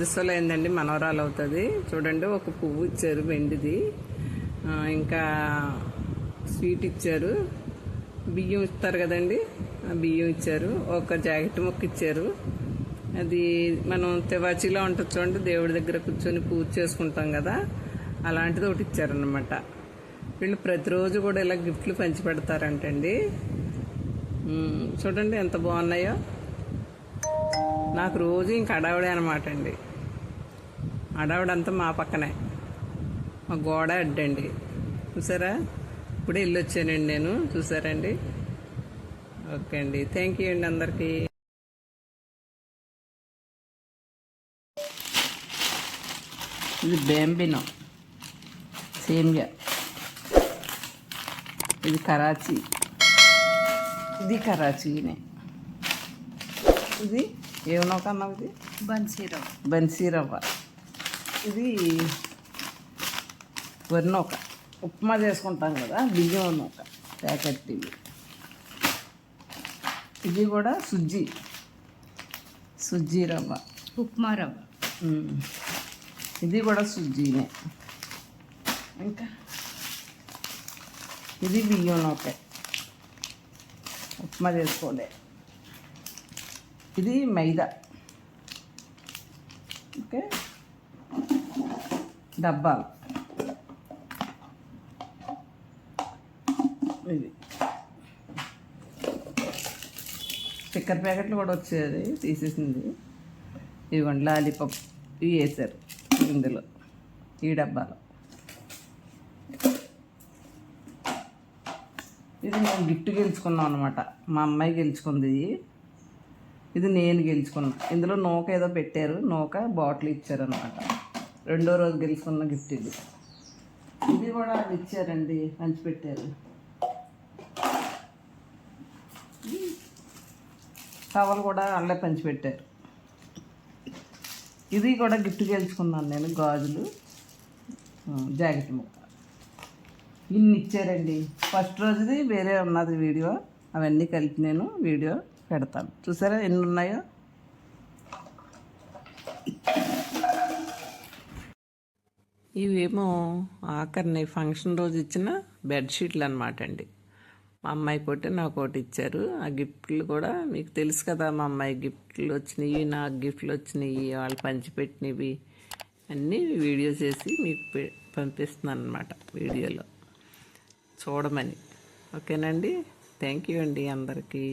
దిశలో ఏందండి? మనవరాలు అవుతుంది. చూడండి ఒక పువ్వు ఇచ్చారు వెండిది. ఇంకా స్వీట్ ఇచ్చారు. బియ్యం ఇస్తారు కదండి? ఆ బియ్యం ఇచ్చారు. ఒక జాకెట్ ముక్క ఇచ్చారు. అది మనం తివాచీలో ఉంటుంది చూడండి దేవుడి దగ్గర కూర్చొని పూజ చేసుకుంటాం కదా అలాంటిది ఒకటి ఇచ్చారనమాట వీళ్ళు ప్రతిరోజు కూడా ఇలా గిఫ్ట్లు పంచి పెడతారంటండి. చూడండి ఎంత బాగున్నాయో. నాకు రోజు ఇంక అడావిడే అనమాట అండి. అడావిడంతా మా పక్కనే. మా గోడ అడ్డండి. చూసారా? ఇప్పుడే ఇల్లు వచ్చానండి నేను. చూసారండి? ఓకే అండి. థ్యాంక్ యూ అండి అందరికీ. ఇది బేంబినో. సేమ్గా ఇది కరాచీ. ఇది కరాచీనే. ఇది? ఏమనో కన్నా ఇది? బన్సీరావు బన్సీ రవ్వ ఇది వరినొక. ఉప్మా చేసుకుంటాం కదా బియ్యం నూక. ప్యాకెట్ ఇవి ఇది కూడా సుజ్జి. సుజ్జి రవ్వ ఉప్మా రవ్వ. ఇది కూడా సుజ్జీనే. ఇంకా? ఇది బియ్యం నూక. ఉప్మా చేసుకోలే. ఇది మైదా. ఓకే. డబ్బాలు. ఇది. స్టిక్కర్ ప్యాకెట్లు కూడా వచ్చేది తీసేసింది. ఇదిగోండి లాలీపాప్ ఇవి వేసారు ఇందులో ఈ డబ్బాలో. ఇది మేము గిఫ్ట్ గెలుచుకున్నాం అనమాట మా అమ్మాయి గెలుచుకుంది. ఇది. నేను గెలుచుకున్నా. ఇందులో నూక ఏదో పెట్టారు నూక బాటిల్ ఇచ్చారనమాట రెండో రోజు గెలుచుకున్న గిఫ్ట్ ఇది. ఇది కూడా అది ఇచ్చారండి పంచిపెట్టారు టవల్ కూడా అల్లే పంచిపెట్టారు ఇది కూడా గిఫ్ట్ గెలుచుకున్నాను నేను గాజులు జాకెట్ ముక్క. ఇన్ని ఇచ్చారండి. ఫస్ట్ రోజుది వేరే ఉన్నది వీడియో అవన్నీ కలిపి నేను వీడియో పెడతాను. చూసారా ఎన్ని ఉన్నాయో ఇవేమో ఆఖరిని ఫంక్షన్ రోజు ఇచ్చిన బెడ్షీట్లు అనమాట అండి. మా అమ్మాయి కొట్టి నాకు ఒకటి ఇచ్చారు. ఆ గిఫ్ట్లు కూడా మీకు తెలుసు కదా మా అమ్మాయి గిఫ్ట్లు వచ్చినాయి నాకు గిఫ్ట్లు వచ్చినాయి వాళ్ళు పంచిపెట్టినవి అన్నీ వీడియో చేసి మీకు పంపిస్తున్నాను అనమాట వీడియోలో. చూడమని. ఓకేనండి? థ్యాంక్ యూ అండి అందరికీ.